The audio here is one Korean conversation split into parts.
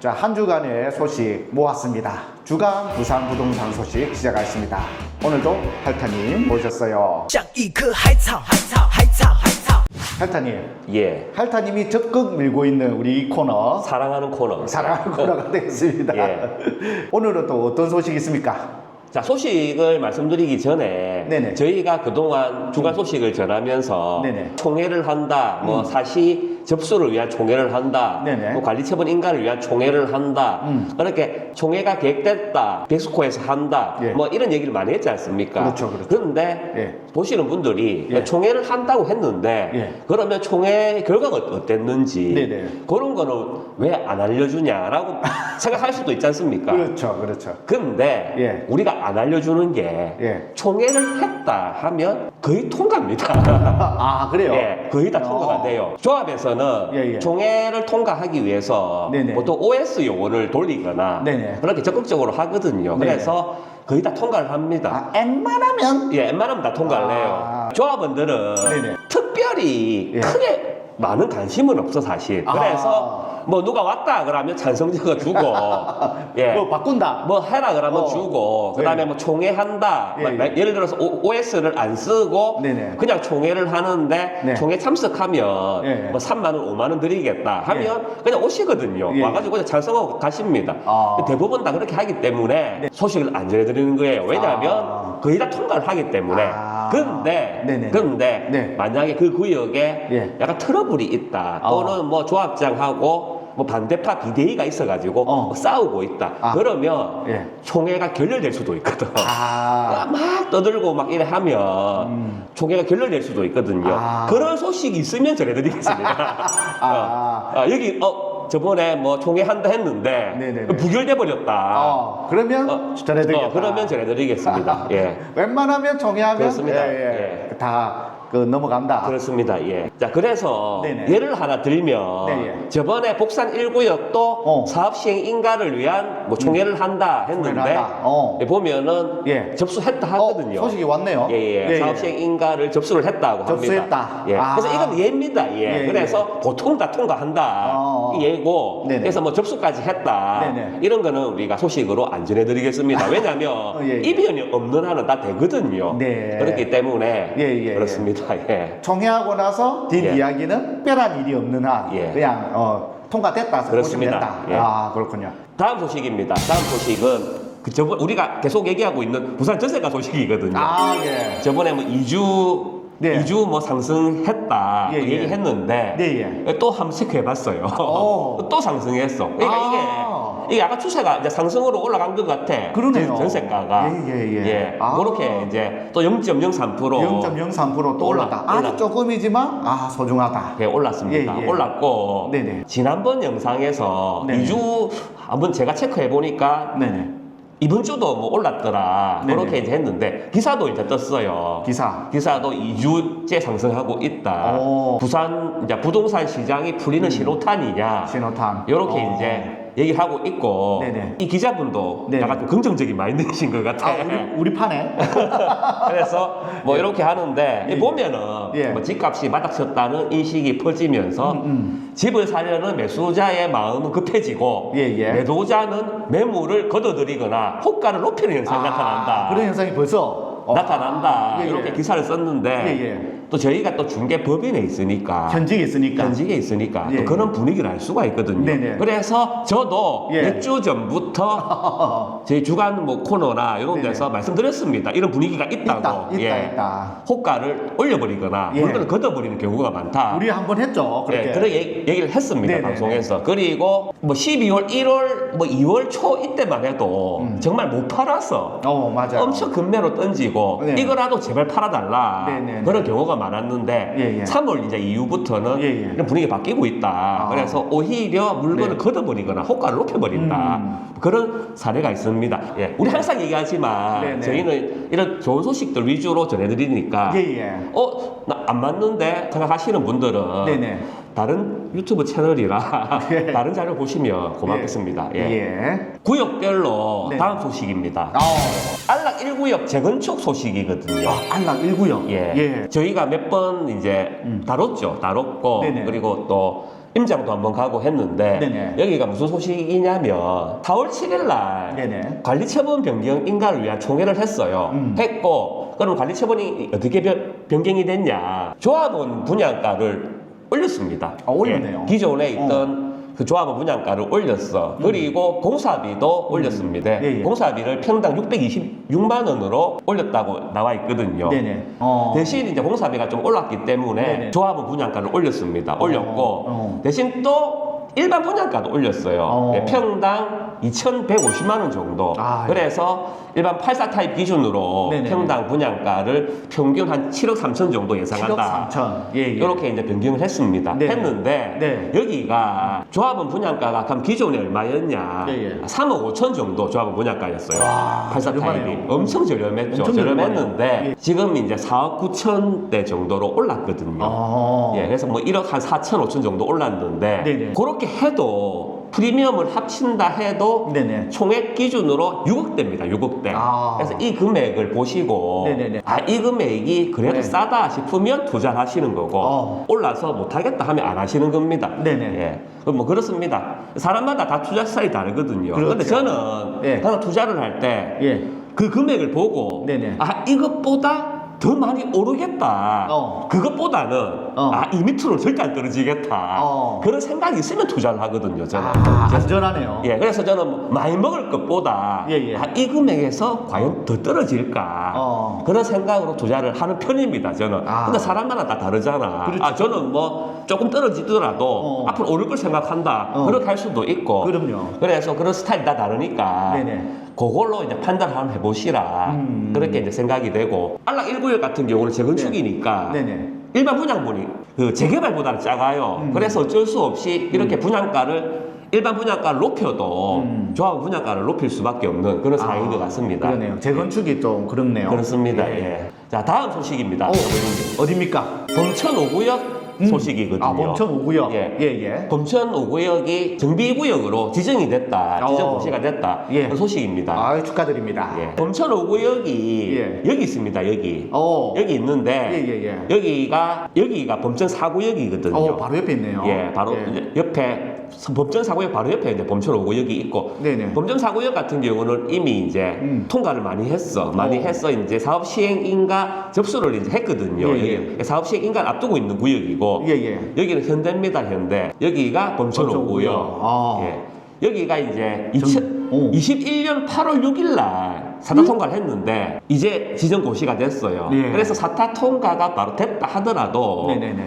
자, 한 주간의 소식 모았습니다. 주간 부산 부동산 소식 시작하겠습니다. 오늘도 할타님 모셨어요. 像一棵海草，海草，海草，海草。 할타님, 예. 할타님이 적극 밀고 있는 우리 이 코너 사랑하는 코너. 사랑하는 코너가 되겠습니다. 예. 오늘은 또 어떤 소식이 있습니까? 자, 소식을 말씀드리기 전에 네네. 저희가 그동안 주간 소식을 전하면서 네네. 총회를 한다, 뭐 사시 접수를 위한 총회를 한다, 네네. 뭐 관리처분 인가를 위한 총회를 한다, 음. 그렇게 총회가 계획됐다, 백스코에서 한다, 예. 뭐 이런 얘기를 많이 했지 않습니까? 그렇죠, 그렇죠. 그런데 예. 보시는 분들이 예. 총회를 한다고 했는데 예. 그러면 총회 결과가 어땠는지 네네. 그런 거는 왜 안 알려주냐라고 생각할 수도 있지 않습니까? 그렇죠, 그렇죠. 근데 예. 우리가 안 알려주는 게 예. 총회를 했다 하면 거의 통과입니다. 아, 그래요? 예, 거의 다 통과가 어. 돼요. 조합에서는 예, 예. 총회를 통과하기 위해서 네네. 보통 OS 요원을 돌리거나 네네. 그렇게 적극적으로 하거든요. 네네. 그래서 거의 다 통과를 합니다. 아, 웬만하면 예, 웬만하면 다 통과를 아. 해요. 조합원들은 네네. 특별히 예. 크게 많은 관심은 없어 사실. 아. 그래서 뭐 누가 왔다 그러면 찬성 적어주고 예. 뭐 바꾼다. 뭐 해라 그러면 어. 주고 그다음에 네. 뭐 총회 한다 예, 뭐 예. 예를 들어서 O, s 를 안 쓰고 네네. 그냥 총회를 하는데 네. 총회 참석하면 예, 예. 뭐 3만 원 5만 원 드리겠다 하면 그냥 오시거든요 예, 예. 와가지고 그냥 찬성하고 가십니다 아. 대부분 다 그렇게 하기 때문에 소식을 안 전해드리는 거예요 왜냐하면 아. 거의 다 통과를 하기 때문에 아. 근데 네네. 근데 네. 만약에 그 구역에 예. 약간 트러블이 있다 아. 또는 뭐 조합장하고 뭐 반대파 비대위가 있어가지고 어. 뭐 싸우고 있다 아. 그러면 예. 총회가 결렬될 수도 있거든 아, 막 떠들고 막 이래 하면 음. 총회가 결렬될 수도 있거든요 아. 그런 소식이 있으면 전해드리겠습니다 아. 어, 어, 여기 어 저번에 뭐 총회 한다 했는데 네네네. 부결돼 버렸다 어, 그러면 어, 전해드리겠다. 어, 그러면 전해드리겠습니다 예 웬만하면 정의하면 그렇습니다. 예, 예. 다 그 넘어간다. 그렇습니다. 예. 자, 그래서 네네. 예를 하나 들면 네, 예. 저번에 복산 1구역도 어. 사업 시행 인가를 위한 뭐 총회를 한다 했는데 총회를 한다. 어. 예, 보면은 예. 접수했다 어, 하거든요. 소식이 왔네요. 예, 예. 예, 사업 예. 시행 인가를 접수를 했다고 접수했다. 합니다. 예. 아. 그래서 이건 예입니다. 예. 예, 예. 그래서 보통 다 통과한다. 어. 이 예고. 네네. 그래서 뭐 접수까지 했다. 네네. 이런 거는 우리가 소식으로 안 전해 드리겠습니다. 왜냐하면 어, 예, 예. 이변이 없는 한은 다 되거든요. 네. 그렇기 때문에 예, 예, 예. 그렇습니다. 예. 총회하고 나서 뒷 예. 이야기는 특별한 일이 없는 한 예. 그냥 어, 통과됐다. 보시면 그렇습니다. 된다. 예. 아 그렇군요. 다음 소식입니다. 다음 소식은 그 저번 우리가 계속 얘기하고 있는 부산 전세가 소식이거든요. 아 예. 저번에 뭐 2주 네. 2주 뭐 상승했다 예, 그 예. 얘기했는데 네, 또 한번 체크해봤어요. 오. 또 상승했어. 그러니까 아. 이게 이게 약간 추세가 이제 상승으로 올라간 것 같아. 그러네요. 전- 전세가가 예, 예, 예. 아. 그렇게 이제 또 0.03% 0.03%또 올라- 올랐다. 아주 올라- 조금이지만 아 소중하다. 예, 올랐습니다. 예, 예. 올랐고 네네. 지난번 영상에서 네네. 2주 한번 제가 체크해 보니까 네네. 이번 주도 뭐 올랐더라 네네. 그렇게 이제 했는데 기사도 이제 떴어요. 기사. 기사도 2주째 상승하고 있다. 오. 부산 이제 부동산 시장이 풀리는 신호탄이냐 신호탄. 이렇게 어. 이제 얘기를 하고 있고 네네. 이 기자분도 네네. 약간 좀 긍정적인 마인드이신 것 같아. 아 우리 우리 판에. 그래서 뭐 이렇게 하는데 예. 보면은 예. 뭐 집값이 바닥쳤다는 인식이 퍼지면서 음, 음. 집을 사려는 매수자의 마음은 급해지고 예, 예. 매도자는 매물을 걷어들이거나 호가를 높이는 현상이 나타난다. 아, 그런 현상이 벌써 어. 나타난다. 예, 예. 이렇게 기사를 썼는데 예, 예. 또 저희가 또 중개 법인에 있으니까 현직에 있으니까. 현직에 있으니까 예, 또 그런 분위기를 알 수가 있거든요. 네네. 그래서 저도 예. 몇 주 전부터 저희 주간 뭐 코너나 이런 네네. 데서 말씀드렸습니다. 이런 분위기가 있다고. 있다, 있다, 예. 있다. 호가를 올려버리거나 예. 물건을 걷어버리는 경우가 많다. 우리 한번 했죠. 그렇게. 예, 얘기- 얘기를 했습니다 네네네. 방송에서 그리고 뭐 12월 1월 뭐 2월 초 이때만 해도 음. 정말 못 팔았어 어 맞아요. 엄청 금매로 던지고 네. 이거라도 제발 팔아달라 네네네. 그런 경우가 많았는데 예, 예. 3월 이제 이후부터는 예, 예. 이런 분위기 바뀌고 있다 아. 그래서 오히려 물건을 네. 걷어버리거나 호가를 높여버린다 음. 그런 사례가 있습니다 예. 우리 항상 얘기하지만 네네. 저희는 이런 좋은 소식들 위주로 전해드리니까 예 예. 어? 나 안 맞는데 생각하시는 분들은 네네. 다른 유튜브 채널이라 예. 다른 자료 보시면 고맙겠습니다. 예. 예. 구역별로 네. 다음 소식입니다. 어. 안락 1구역 재건축 소식이거든요. 아, 안락 1구요. 예. 예. 저희가 몇 번 이제 음. 다뤘죠. 다뤘고 네네. 그리고 또 임장도 한번 가고 했는데 네네. 여기가 무슨 소식이냐면 4월 7일 날. 관리처분 변경 인가를 위한 총회를 했어요. 음. 했고 그럼 관리처분이 어떻게 변, 변경이 됐냐? 조합원 분양가를 올렸습니다. 아, 올렸네요. 예, 기존에 있던 그 조합원 분양가를 올렸어. 그리고 공사비도 올렸습니다. 음. 예, 예. 공사비를 평당 626만 원으로 올렸다고 나와 있거든요. 네네. 어. 대신 이제 공사비가 좀 올랐기 때문에 네네. 조합원 분양가를 올렸습니다. 올렸고 어. 대신 또 일반 분양가도 올렸어요. 어. 예, 평당 2,150만 원 정도. 아, 예. 그래서 일반 84 타입 기준으로 네네네. 평당 분양가를 평균 한 7억 3천 정도 7억 예상한다. 3천. 예, 예. 이렇게 이제 변경을 했습니다. 네. 했는데 네. 여기가 조합원 분양가가 그럼 기존에 얼마였냐? 예, 예. 3억 5천 정도 조합원 분양가였어요. 와, 84 저렴하네요. 타입이 엄청 저렴했죠. 엄청 저렴했는데. 예. 지금 이제 4억 9천 대 정도로 올랐거든요. 어. 예, 그래서 뭐 1억 한 4천 5천 정도 올랐는데 네네. 그렇게 해도 프리미엄을 합친다 해도 네네. 총액 기준으로 6억대입니다. 6억대. 아. 그래서 이 금액을 보시고. 아 이 금액이 그래도 네. 싸다 싶으면 투자를 하시는 거고 어. 올라서 못하겠다 하면 안 하시는 겁니다. 네네. 예. 뭐 그렇습니다. 사람마다 다 투자 스타일이 다르거든요. 그렇죠. 근데 저는 예. 하나 투자를 할 때그 예. 금액을 보고 네네. 아 이것보다 더 많이 오르겠다. 어. 그것보다는 어. 아 이 밑으로 절대 안 떨어지겠다. 어. 그런 생각이 있으면 투자를 하거든요. 저는. 아, 안전하네요. 예, 그래서 저는 뭐 많이 먹을 것보다 예, 예. 아, 이 금액에서 과연 더 떨어질까 어. 그런 생각으로 투자를 하는 편입니다. 저는. 아. 근데 사람마다 다 다르잖아. 그렇죠. 아 저는 뭐 조금 떨어지더라도 어. 앞으로 오를 걸 생각한다. 어. 그렇게 할 수도 있고. 그럼요. 그래서 그런 스타일이 다 다르니까. 네네. 그걸로 이제 판단을 한번 해보시라. 음. 그렇게 이제 생각이 되고. 안락 1구역 같은 경우는 재건축이니까. 네 네. 일반 분양분이 그 재개발보다는 작아요. 음. 그래서 어쩔 수 없이 이렇게 분양가를 일반 분양가를 높여도 음. 조합 분양가를 높일 수밖에 없는 그런 상황인 것 같습니다. 그러네요. 재건축이 좀 그렇네요. 그렇습니다. 예. 예. 자 다음 소식입니다. 오, 어딥니까? 범천 5구역 음. 소식이거든요. 아, 범천 5구역. 예. 예, 예. 범천 5구역이 정비구역으로 지정이 됐다. 지정 어. 고시가 됐다. 예. 그런 소식입니다. 아, 축하드립니다. 예. 범천 5구역이 예. 여기 있습니다. 여기. 오. 여기 있는데 예, 예, 예. 여기가 여기가 범천 4구역이거든요. 어, 바로 옆에 있네요. 예, 바로 예. 이제 옆에 범천 사구역 바로 옆에 이제 범천 5구역이 있고 네네. 범천 사구역 같은 경우는 이미 이제 음. 통과를 많이 했어. 많이 어. 해서 이제 사업 시행 인가 접수를 이제 했거든요. 예, 예. 여기 사업 시행 인가 앞두고 있는 구역이고 예, 예. 여기는 현대입니다. 현대. 여기가 범천 범천 5구역. 오구역. 아. 예. 여기가 이제 정- 오. 2021년 8월 6일 날 사타 통과를 했는데 이제 지정 고시가 됐어요. 예. 그래서 사타 통과가 바로 됐다 하더라도 네네네.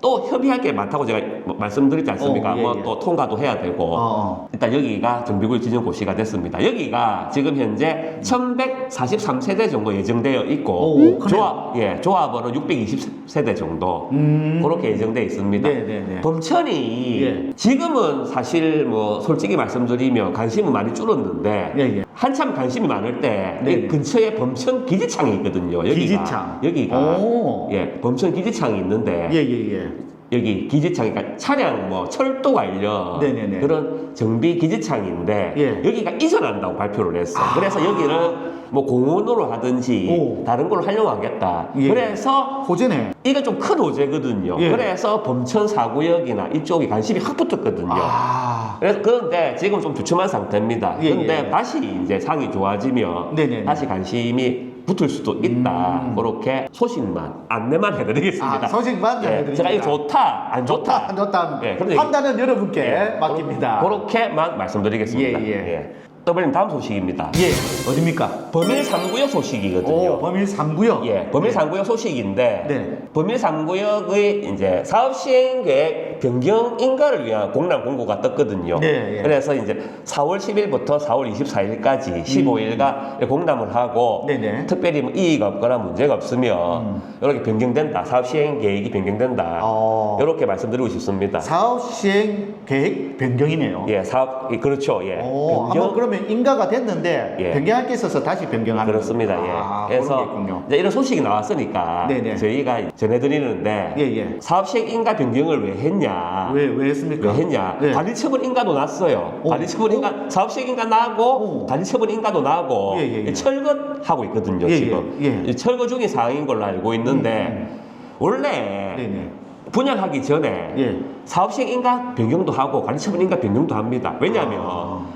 또 협의할 게 많다고 제가 뭐 말씀드리지 않습니까? 어, 예, 뭐 예. 또 통과도 해야 되고 어, 어. 일단 여기가 정비구역 지정 고시가 됐습니다. 여기가 지금 현재 1143세대 정도 예정되어 있고 오. 조합 예 조합원은 620세대 정도 음. 그렇게 예정되어 있습니다. 네, 네, 네. 범천이 예. 지금은 사실 뭐 솔직히 말씀드리면 관심은 많이 줄었는데 예, 예. 한참 관심이 많을 때 네, 이 네. 근처에 범천 기지창이 있거든요. 여기가 기지창. 여기가 오. 예 범천 기지창이 있는데 예, 예, 예. 여기 기지창, 그러니까 차량 뭐 철도 관련 네네네. 그런 정비 기지창인데 예. 여기가 이전한다고 발표를 했어. 아. 그래서 여기는 뭐 공원으로 하든지 오. 다른 걸로 활용하겠다. 예. 그래서 호재네. 이게 좀큰 호재거든요. 예. 그래서 범천 사구역이나 이쪽이 관심이 확 붙었거든요. 아. 그래서 그런데 지금 좀 주춤한 상태입니다. 예, 그런데 예. 다시 이제 상이 좋아지면 네네네. 다시 관심이 붙을 수도 있다. 음. 그렇게 소식만 안내만 해드리겠습니다. 아, 소식만 예, 전해드립니다. 제가 이거 좋다, 안 좋다. 좋다, 안 좋다. 예, 판단은 여러분께 예, 맡깁니다. 그렇게만 말씀드리겠습니다. 예, 예. 더블님 다음 소식입니다. 예, 어딥니까? 범일 3구역 소식이거든요. 오, 범일 3구역. 예, 범일 3구역 소식인데 네. 범일 3구역의 이제 사업 시행 계획 변경 인가를 위한 공란 공고가 떴거든요. 네, 예. 그래서 이제 4월 10일부터 4월 24일까지 15일간 공담을 하고 음. 네네. 특별히 뭐 이의가 없거나 문제가 없으면 이렇게 변경된다. 사업 시행 계획이 변경된다. 어. 이렇게 말씀드리고 싶습니다. 사업 시행 계획 변경이네요. 예, 사업 예, 그렇죠. 예. 오, 한번 그러면 인가가 됐는데 예. 변경할 게 있어서 다시 변경하는 그렇습니다. 예. 아, 그래서. 이제 이런 소식이 나왔으니까 네네. 저희가 전해드리는데 예, 예. 사업 시행 인가 변경을 왜 했냐? 왜, 왜 했습니까? 왜 했냐? 네. 관리처분 인가도 났어요. 어. 관리처분 인가, 사업 시행 인가 나고 어. 관리처분 인가도 나고 예, 예, 예. 철거하고 있거든요. 예, 지금 예, 예. 이 철거 중인 상황인 걸로 알고 있는데 음, 원래 네 네. 분양하기 전에 예. 사업식 인가 변경도 하고 관리처분 인가 변경도 합니다. 왜냐하면 아.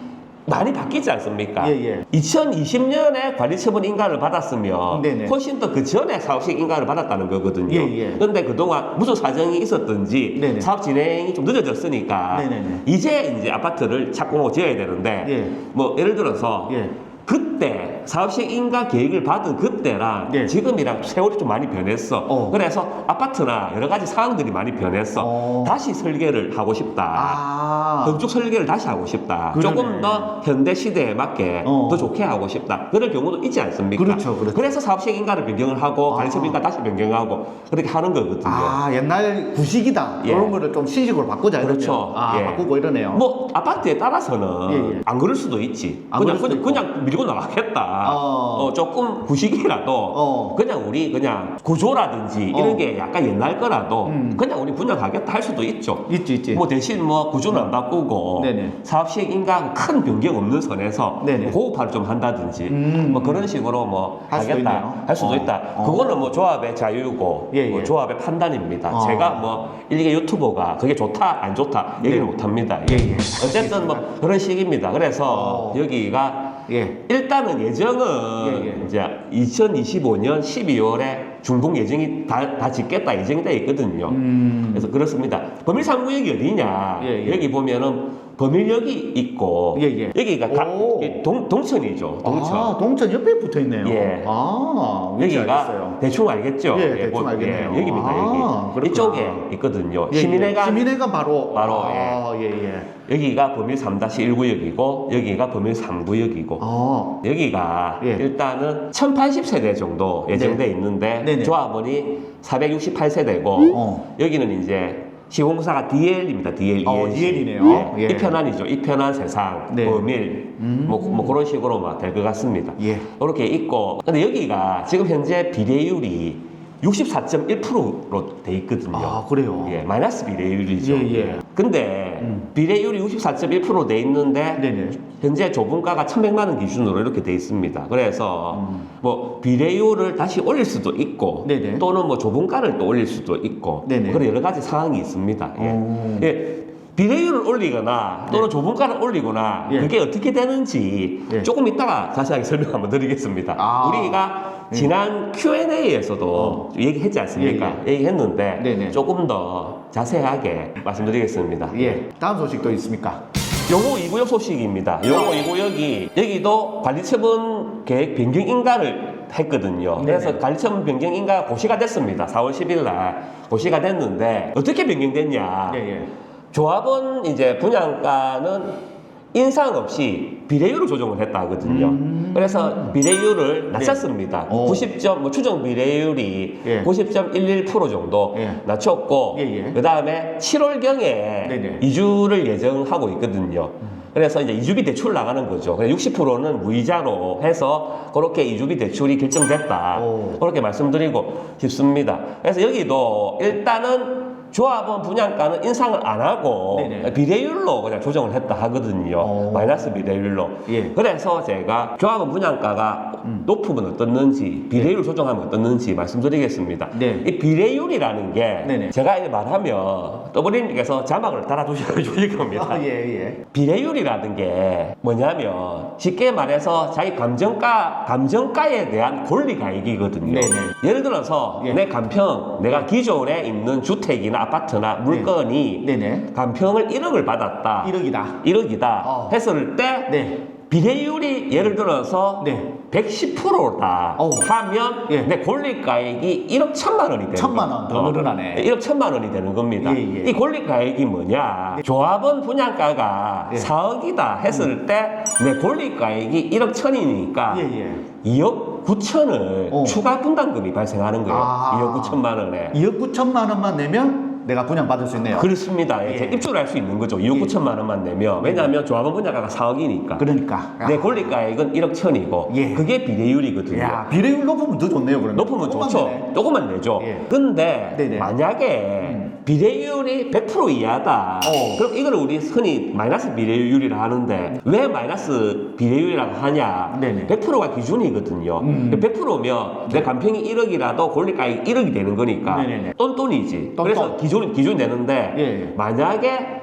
많이 바뀌지 않습니까? 예, 예. 2020년에 관리처분 인가를 받았으면 네네. 훨씬 더 그 전에 사업식 인가를 받았다는 거거든요. 예, 예. 그런데 그동안 무슨 사정이 있었든지 네네. 사업 진행이 좀 늦어졌으니까 네네네. 이제 이제 아파트를 착공하고 지어야 되는데 예. 뭐 예를 들어서 예. 그때 사업식 인가 계획을 받은 그때랑 예. 지금이랑 세월이 좀 많이 변했어. 어. 그래서 아파트나 여러 가지 사항들이 많이 변했어. 어. 다시 설계를 하고 싶다. 아. 건축 설계를 다시 하고 싶다. 그러네. 조금 더 현대 시대에 맞게 어. 더 좋게 하고 싶다. 그럴 경우도 있지 않습니까? 그렇죠, 그렇죠. 래서 사업식 인가를 변경을 하고 아. 관리처분 인가 다시 변경하고 그렇게 하는 거거든요. 아, 옛날 구식이다. 예. 이런 거를 좀 신식으로 바꾸자. 그렇죠. 아, 예. 바꾸고 이러네요. 뭐 아파트에 따라서는 예, 예. 안 그럴 수도 있지. 안 그냥 그냥. 그냥 밀고 나가겠다. 어. 어, 조금 구식이라도 어. 그냥 우리 그냥 구조라든지 어. 이런 게 약간 옛날 거라도 음. 그냥 우리 분양하겠다 할 수도 있죠. 있지, 있지. 뭐 대신 뭐 구조는 안 바꾸고 네네. 사업식 인가 큰 변경 없는 선에서 네네. 고급화를 좀 한다든지 음. 뭐 그런 식으로 뭐 할 수도 하겠다 있네요. 할 수도 어. 있다. 어. 그거는 뭐 조합의 자유고 예, 뭐 예. 조합의 판단입니다. 어. 제가 뭐 일개 유튜버가 그게 좋다 안 좋다 얘기를 네. 못 합니다. 예, 예. 어쨌든 뭐 그런 식입니다. 그래서 어. 여기가 예. 일단은 예정은 예, 예. 이제 2025년 12월에 중동 예정이 다, 다 짓겠다 예정이 돼 있거든요. 음. 그래서 그렇습니다. 범일 3구역이 어디냐? 예, 예. 여기 보면은 범일역이 있고 예, 예. 여기가 오. 이 동, 동천이죠. 동천. 아, 동천 옆에 붙어 있네요. 예. 아, 여기가 알겠어요. 대충 알겠죠? 예, 대충 뭐, 알겠네요. 여기입니다. 아, 여기. 그렇구나. 이쪽에 있거든요. 예, 예. 시민회관 시민회관 바로. 바로, 아, 예, 예. 여기가 범일 3-1구역이고 여기가 범일 3구역이고 아, 여기가 예. 일단은 1080세대 정도 예정돼 있는데 네네. 조합원이 468세대고 어. 여기는 이제 시공사가 DL입니다. DL. 어, ELC. DL 이네요. 예. 이 편안이죠. 이편안 세상, 네. 범일, 음. 뭐, 뭐 그런 식으로 막 될 것 같습니다. 예. 이렇게 있고, 근데 여기가 지금 현재 비례율이 64.1%로 돼 있거든요. 아, 그래요? 예, 마이너스 비례율이죠. 예, 예. 근데 음. 비례율이 64.1%돼 있는데 네네. 현재 조분가가 1,100만 원 기준으로 이렇게 돼 있습니다. 그래서 뭐 비례율을 다시 올릴 수도 있고 음. 네네. 또는 뭐 조분가를 또 올릴 수도 있고. 뭐 그런 여러 가지 상황이 있습니다. 예. 오. 예. 비례율을 올리거나 또는 네. 조분가를 올리거나 예. 그게 어떻게 되는지 예. 조금 이따가 자세하게 설명 한번 드리겠습니다. 아. 우리가 예. 지난 Q&A에서도 어. 얘기했지 않습니까? 예, 얘기했는데 네네. 조금 더 자세하게 말씀드리겠습니다. 예. 다음 소식도 있습니까? 요거 2구역 소식입니다. 요거 2구역이 여기도 관리처분 계획 변경 인가를 했거든요. 그래서 관리처분 변경 인가가 고시가 됐습니다. 4월 10일 날 고시가 됐는데 어떻게 변경됐냐? 예, 예. 조합원 이제 분양가는 인상 없이 비례율을 조정을 했다 하거든요. 음. 그래서 비례율을 낮췄습니다. 오. 90점, 뭐 추정 비례율이 예. 90.11% 정도 예. 낮췄고, 예, 예. 그 다음에 7월 경에 네네. 이주를 예정하고 있거든요. 그래서 이제 이주비 대출 나가는 거죠. 60%는 무이자로 해서 그렇게 이주비 대출이 결정됐다. 오. 그렇게 말씀드리고 싶습니다. 그래서 여기도 일단은 조합원 분양가는 인상을 안 하고 네네. 비례율로 그냥 조정을 했다 하거든요. 오. 마이너스 비례율로. 예. 그래서 제가 조합원 분양가가 음. 높으면 어떻는지 비례율 조정하면 어떻는지 말씀드리겠습니다. 네. 이 비례율이라는 게 네네. 제가 이제 말하면 떠버리님께서 자막을 달아주실 겁니다. 아, 예, 예. 비례율이라는 게 뭐냐면 쉽게 말해서 자기 감정가 감정가에 대한 권리 가액이거든요. 네네. 예를 들어서 예. 내 간평 내가 기존에 있는 주택이나 아파트나 물건이 네네. 간평을 1억을 받았다. 1억이다. 1억이다 어. 했을 때 네. 비례율이 예를 들어서 네. 110%다 어우. 하면 예. 내 권리가액이 1억 1천만 원이 되는 천만 겁니다. 원더 늘어나네. 1억 1천만 원이 되는 겁니다. 예, 예. 이 권리가액이 뭐냐? 조합원 분양가가 예. 음. 4억이다 했을 때 내 권리가액이 1억 1천이니까 예, 예. 2억 9천을 어. 추가 분담금이 발생하는 거예요. 아. 2억 9천만 원에. 2억 9천만 원만 내면 내가 분양받을 수 있네요. 그렇습니다. 예. 예. 입주를 할 수 있는 거죠. 2억 예. 9천만 원만 내면. 왜냐하면 조합원 분양가가 4억이니까. 그러니까. 내 권리가액은 1억 천이고 예. 그게 비례율이거든요. 야, 비례율 높으면 더 좋네요, 그러면. 높으면 조금만 좋죠. 내네. 조금만 내죠. 예. 근데 네네. 만약에 음. 비례율이 100% 이하다. 어. 그럼 이걸 우리 흔히 마이너스 비례율이라 하는데 왜 마이너스 비례율이라고 하냐? 네네. 100%가 기준이거든요. 음. 100%면 내 간평이 1억이라도 권리가액 1억이 되는 거니까 네네네. 똔똔이지. 똔똔. 그래서 기준 기준 되는데 예, 예. 만약에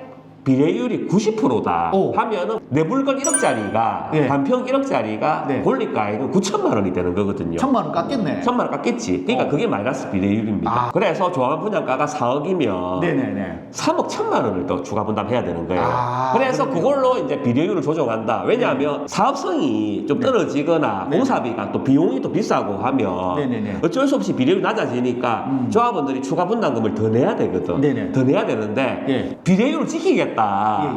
비례율이 90%다 오. 하면은 내 물건 1억짜리가 예. 간평 1억짜리가 네. 권리가액은 9천만 원이 되는 거거든요. 천만 원 깎겠네. 천만 원 깎겠지. 그러니까 어. 그게 마이너스 비례율입니다. 아. 그래서 조합원 분양가가 4억이면 네네네. 3억 천만 원을 더 추가 분담해야 되는 거예요. 아, 그래서 그렇군요. 그걸로 이제 비례율을 조정한다. 왜냐하면 사업성이 좀 떨어지거나 네. 공사비가 또 비용이 또 비싸고 하면 네네네. 어쩔 수 없이 비례율이 낮아지니까 음. 조합원들이 추가 분담금을 더 내야 되거든. 네네. 더 내야 되는데 예. 비례율을 지키겠다.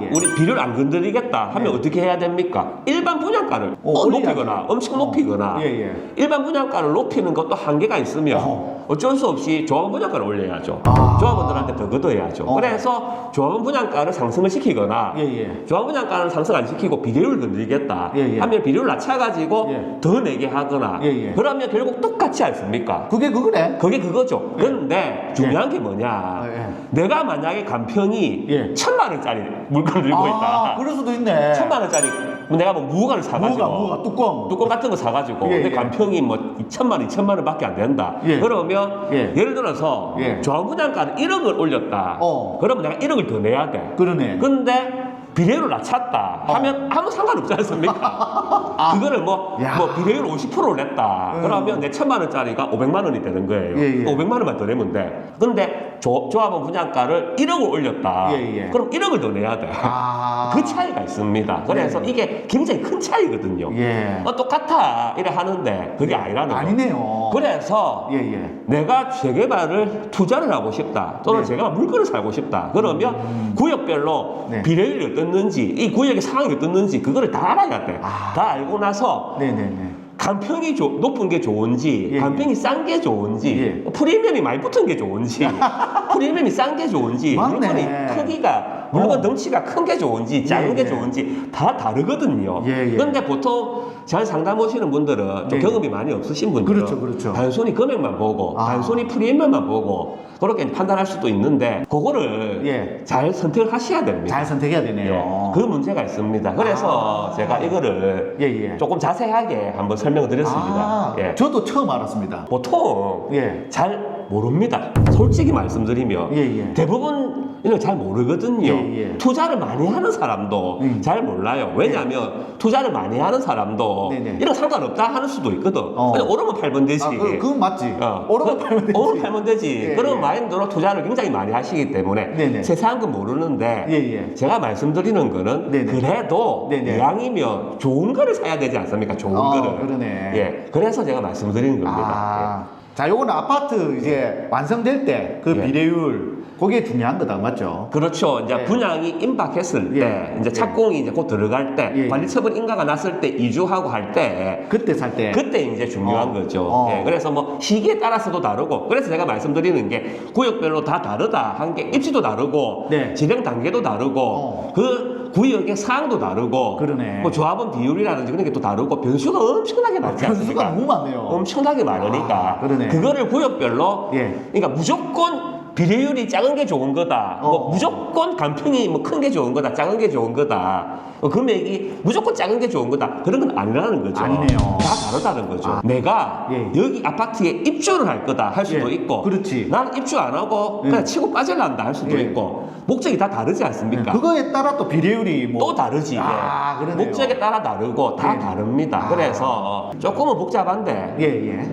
예, 예. 우리 비례율 안 건드리겠다 하면 네. 어떻게 해야 됩니까? 일반 분양가를 어, 어. 높이거나 엄청 어. 높이거나 예, 예. 일반 분양가를 높이는 것도 한계가 있으면 어허. 어쩔 수 없이 조합원 분양가를 올려야죠. 아. 조합원들한테 더 걷어야죠. 어. 그래서 조합원 분양가를 상승을 시키거나 예, 예. 조합원 분양가를 상승 안 시키고 비례율을 건드리겠다 예, 예. 하면 비례율 낮춰가지고 예. 더 내게 하거나 예, 예. 그러면 결국 똑같지 않습니까? 그게 그거네. 그게 그거죠. 그런데 중요한 게 뭐냐? 예, 예. 내가 만약에 간평이 예. 천만 원짜리 물건을 들고 아, 있다. 그럴 수도 있네. 천만 원짜리 내가 뭐 무가를 사가지고 무가, 무가, 뚜껑. 뚜껑 같은 거 사가지고 예, 근데 예. 간평이 뭐 2천만 원, 2천만 원밖에 안 된다. 예. 그러면 예. 예. 를 들어서 예. 분양가를 1억을 올렸다. 어. 그러면 내가 1억을 더 내야 돼. 그러네. 근데 비례율을 낮췄다 어. 하면 아무 상관없지 않습니까? 그거를 뭐, 야. 뭐 비례율 50%를 냈다. 음. 그러면 내 천만 원짜리가 500만 원이 되는 거예요. 예, 예. 500만 원만 더 내면 돼. 근데 조, 조합원 분양가를 1억을 올렸다. 예, 예. 그럼 1억을 더 내야 돼. 아. 그 차이가 있습니다. 그래서 네. 이게 굉장히 큰 차이거든요. 예. 어, 똑같아. 이래 하는데 그게 아니라는 거. 아니네요. 그래서 예, 예. 내가 재개발을 투자를 하고 싶다. 또는 네. 재개발 물건을 살고 싶다. 그러면 구역별로 네. 비례율이 어떻는지, 이 구역의 상황이 어떻는지 그거를 다 알아야 돼. 아. 다 알고 나서 네네네. 간평이 조- 높은 게 좋은지, 예, 간평이 싼 게 좋은지, 예. 프리미엄이 많이 붙은 게 좋은지, 프리미엄이 싼 게 좋은지, 맞네. 물건이 크기가, 물건 어. 덩치가 큰 게 좋은지, 작은 예, 게 예. 좋은지 다 다르거든요. 예, 예. 근데 보통 잘 상담 오시는 분들은 좀 예. 경험이 많이 없으신 분들은 그렇죠, 그렇죠. 단순히 금액만 보고, 아. 단순히 프리미엄만 보고 그렇게 판단할 수도 있는데 그거를 예. 잘 선택을 하셔야 됩니다. 잘 선택해야 되네요. 예, 그 문제가 있습니다. 그래서 아. 제가 이거를 예, 예. 조금 자세하게 한번 설명을 드렸습니다. 아, 예. 저도 처음 알았습니다. 보통 예. 잘 모릅니다. 솔직히 말씀드리면 예, 예. 대부분 이런 잘 모르거든요. 예, 예. 투자를 많이 하는 사람도 음. 잘 몰라요. 왜냐하면 투자를 많이 하는 사람도 네 네. 이런 상관없다 하는 수도 있거든. 어. 그냥 오르면 팔면 되지. 아, 그, 그건 맞지. 어. 오르면 그- 팔면 되지. 오르면 팔면 되지. 예, 그런 예. 마인드로 투자를 굉장히 많이 하시기 때문에 네 네. 세세한 건 모르는데 예, 예. 제가 말씀드리는 거는 네 네. 그래도 네 네. 이왕이면 좋은 거를 사야 되지 않습니까? 좋은 어, 거를. 그러네. 예. 그래서 제가 말씀드리는 겁니다. 아, 자, 요거는 아파트 이제 완성될 때 그 예. 비례율 그게 중요한 거다, 맞죠? 그렇죠. 이제 예. 분양이 임박했을 때, 예. 이제 예. 착공이 이제 곧 들어갈 때, 예. 관리처분 인가가 났을 때 이주하고 할 때, 그때 살 때. 그때 이제 중요한 어. 거죠. 어. 예, 그래서 뭐 시기에 따라서도 다르고, 그래서 제가 말씀드리는 게 구역별로 다 다르다. 한 게 입지도 다르고, 네. 진행 단계도 다르고, 어. 그 구역의 사항도 다르고, 그러네. 뭐 조합원 비율이라든지 그런 게 또 다르고 변수가 엄청나게 많지 변수가 않습니까? 너무 많네요. 엄청나게 많으니까 아, 그러네. 그거를 구역별로 예. 그러니까 무조건 비례율이 작은 게 좋은 거다. 어. 뭐 무조건 간평이 뭐 큰 게 좋은 거다. 작은 게 좋은 거다. 뭐 금액이 무조건 작은 게 좋은 거다. 그런 건 아니라는 거죠. 아니네요. 다 다르다는 거죠. 아. 내가 예. 여기 아파트에 입주를 할 거다 할 수도 예. 있고 그렇지. 나는 입주 안 하고 예. 그냥 치고 빠질란다 할 수도 예. 있고 목적이 다 다르지 않습니까? 그거에 따라 또 비례율이 뭐. 또 다르지. 아, 예. 그러네요. 목적에 따라 다르고 다 예. 다릅니다. 아. 그래서 조금은 복잡한데 예, 예.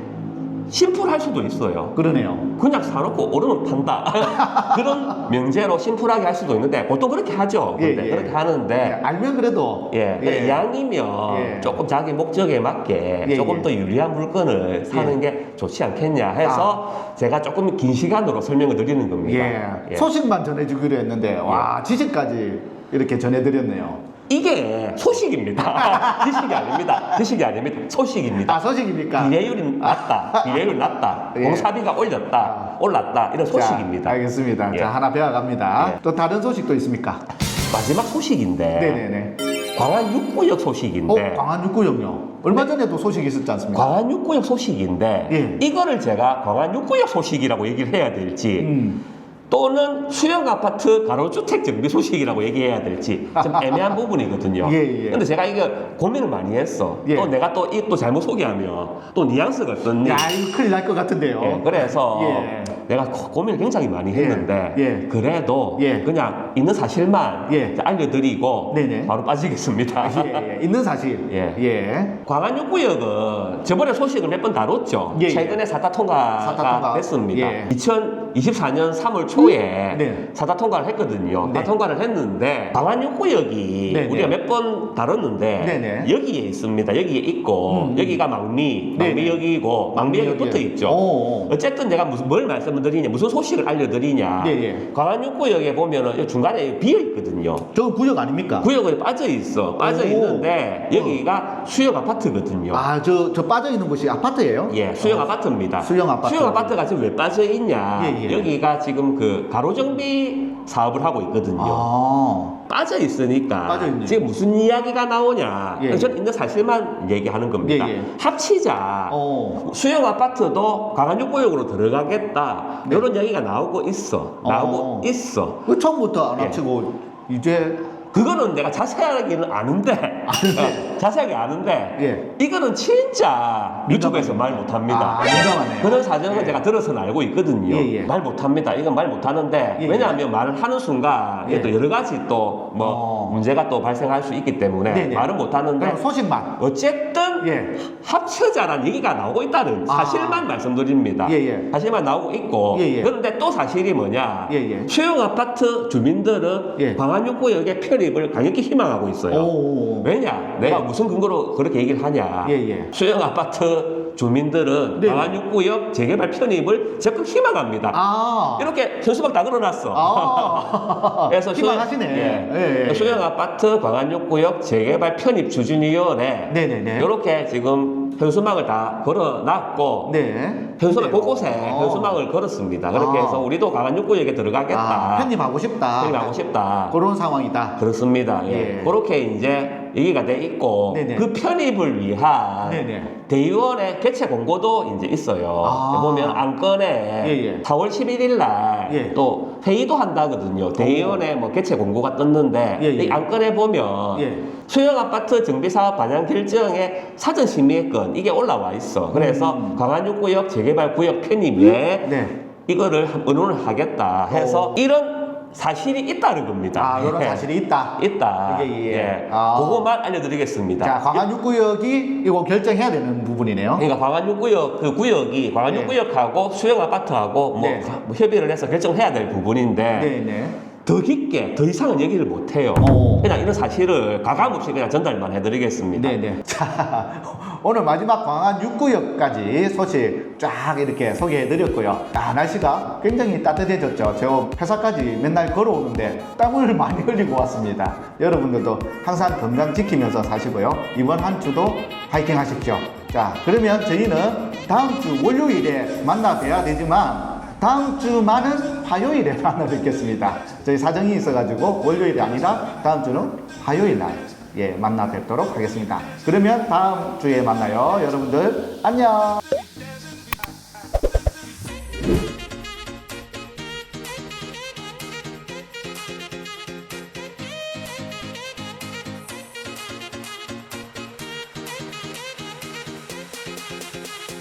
심플할 수도 있어요. 그러네요. 그냥 사놓고 오르면 판다. 그런 명제로 심플하게 할 수도 있는데 보통 그렇게 하죠. 예, 근데 예. 그렇게 예, 하는데 알면 그래도. 예, 예. 양이면 예. 조금 자기 목적에 맞게 예, 조금 예. 더 유리한 물건을 사는 게 좋지 않겠냐 해서 제가 조금 긴 시간으로 설명을 드리는 겁니다. 예. 소식만 전해주기로 했는데, 와, 지식까지 이렇게 전해드렸네요. 이게 소식입니다. 지식이 아닙니다. 지식이 아닙니다. 소식입니다. 아, 소식입니까? 비례율이 낮다. 비례율 낮다. 예. 공사비가 올렸다. 올랐다. 이런 소식입니다. 자, 알겠습니다. 예. 자, 하나 배워갑니다. 예. 또 다른 소식도 있습니까? 마지막 소식인데 네네네. 광안 육구역 어, 소식인데 광안 육구역요. 얼마 전에도 소식이 있었지 않습니까? 광안 육구역 소식인데 예. 이거를 제가 광안 육구역 소식이라고 얘기를 해야 될지 음. 또는 수용 아파트 가로주택 정비 소식이라고 얘기해야 될지 좀 애매한 부분이거든요. 예, 예. 근데 제가 이거 고민을 많이 했어. 예. 또 내가 또 이 또 잘못 소개하면 또 뉘앙스가 어떻니? 야, 이거 큰일 날 것 같은데요. 예, 그래서 예. 내가 고- 고민을 굉장히 많이 했는데 예. 그래도 예. 그냥 있는 사실만 예. 이제 알려드리고 네네. 바로 빠지겠습니다. 예, 예. 있는 사실. 예. 예. 광안육구역은 저번에 소식을 몇 번 다뤘죠. 예, 예. 최근에 사타 통과가 사타 통과. 됐습니다. 예. 2024년 3월 초에 네. 사타 통과를 했거든요. 네. 사타 통과를 했는데 광안육구역이 네, 네. 우리가 몇번 다뤘는데 네, 네. 여기에 있습니다. 여기에 있고 음. 여기가 망미, 네, 네. 망미역이고 망미역이 망미역이요. 붙어 있죠. 오, 오. 어쨌든 내가 무슨 뭘 말씀을 드리냐, 무슨 소식을 알려드리냐. 예, 예. 광안육구역에 보면은 이 중간에 비어 있거든요. 저건 구역 아닙니까? 구역에 빠져 있어. 빠져 오. 있는데 여기가 수역 아파트거든요. 아, 저, 저 빠져 있는 곳이 아파트예요? 예, 수영 아파트입니다. 수영 아파트. 수영 아파트가 지금 왜 빠져 있냐? 예, 예. 여기가 지금 그 가로정비 사업을 하고 있거든요. 아. 빠져 있으니까 빠져 있네. 지금 무슨 이야기가 나오냐? 예. 저는 있는 사실만 얘기하는 겁니다. 예, 예. 합치자. 어. 수영 아파트도 강한육구역으로 들어가겠다. 네. 이런 얘기가 나오고 있어. 나오고 어. 있어. 그 처음부터 안 예. 합치고 이제 그거는 내가 자세하게는 아는데, 아는데? 어, 자세하게 아는데 예. 이거는 진짜 유튜브에서 말 못합니다. 아, 민감하네요. 그런 사정은 예. 제가 들어서는 알고 있거든요. 예, 예. 말 못합니다. 이건 말 못하는데 예, 왜냐하면 말을 하는 순간 예. 또 여러 가지 또 뭐 어. 문제가 또 발생할 수 있기 때문에 네, 네. 말은 못하는데 그럼 소식만. 어쨌든 예. 합쳐자라는 얘기가 나오고 있다는 아. 사실만 말씀드립니다. 예, 예. 사실만 나오고 있고 예, 예. 그런데 또 사실이 뭐냐? 예, 예. 수용 아파트 주민들은 예. 광안육구역의 편 입을 강력히 희망하고 있어요. 오. 왜냐? 내가 네. 무슨 근거로 그렇게 얘기를 하냐? 예, 예. 수영 아파트 주민들은 네. 광안육구역 재개발 편입을 적극 희망합니다. 아. 이렇게 현수막 다 걸어놨어. 아. 그래서 희망하시네. 예. 예, 예. 수영 아파트 광안육구역 재개발 편입 추진위원회 네네네. 이렇게 지금 현수막을 다 걸어놨고 네. 현수막 그래요. 곳곳에 어. 현수막을 걸었습니다. 그렇게 아. 해서 우리도 광안육구역에 들어가겠다. 아, 편입하고 싶다. 편입하고 싶다. 그런 상황이다. 그렇습니다. 예. 예. 그렇게 이제 얘기가 돼 있고 네네. 그 편입을 위한 네네. 대의원의 개최 공고도 이제 있어요. 아. 보면 안건에 예, 예. 4월 11일 날 예. 또 회의도 한다거든요. 대의원의 뭐 개최 공고가 떴는데 예, 예. 이 안건에 보면 예. 수영 아파트 정비 사업 반영 결정에 사전 심의의 건 이게 올라와 있어. 그래서 음. 광안육구역 재개발 구역 편입에 네. 이거를 의논을 하겠다 해서 어. 이런 사실이 있다는 겁니다. 아, 이런 예. 사실이 있다. 있다. 이게, 예. 예. 아. 그거만 알려드리겠습니다. 자, 광안육구역이 이거 결정해야 되는 부분이네요. 그러니까 광안육구역 그 구역이 광안육구역하고 수영 아파트하고 뭐, 네. 뭐 협의를 해서 결정해야 될 부분인데 네, 네. 더 깊게 더 이상은 얘기를 못 해요. 어. 그냥 이런 사실을 가감 없이 그냥 전달만 해드리겠습니다. 네, 네. 자, 오늘 마지막 광안 6구역까지 소식 쫙 이렇게 소개해 드렸고요. 아, 날씨가 굉장히 따뜻해졌죠. 저 회사까지 맨날 걸어오는데 땀을 많이 흘리고 왔습니다. 여러분들도 항상 건강 지키면서 사시고요. 이번 한 주도 파이팅 하십시오. 자, 그러면 저희는 다음 주 월요일에 만나 뵈야 되지만 다음 주만은 화요일에 만나 뵙겠습니다. 저희 사정이 있어가지고 월요일이 아니라 다음 주는 화요일 날 예, 만나 뵙도록 하겠습니다. 그러면 다음 주에 만나요. 여러분들 안녕.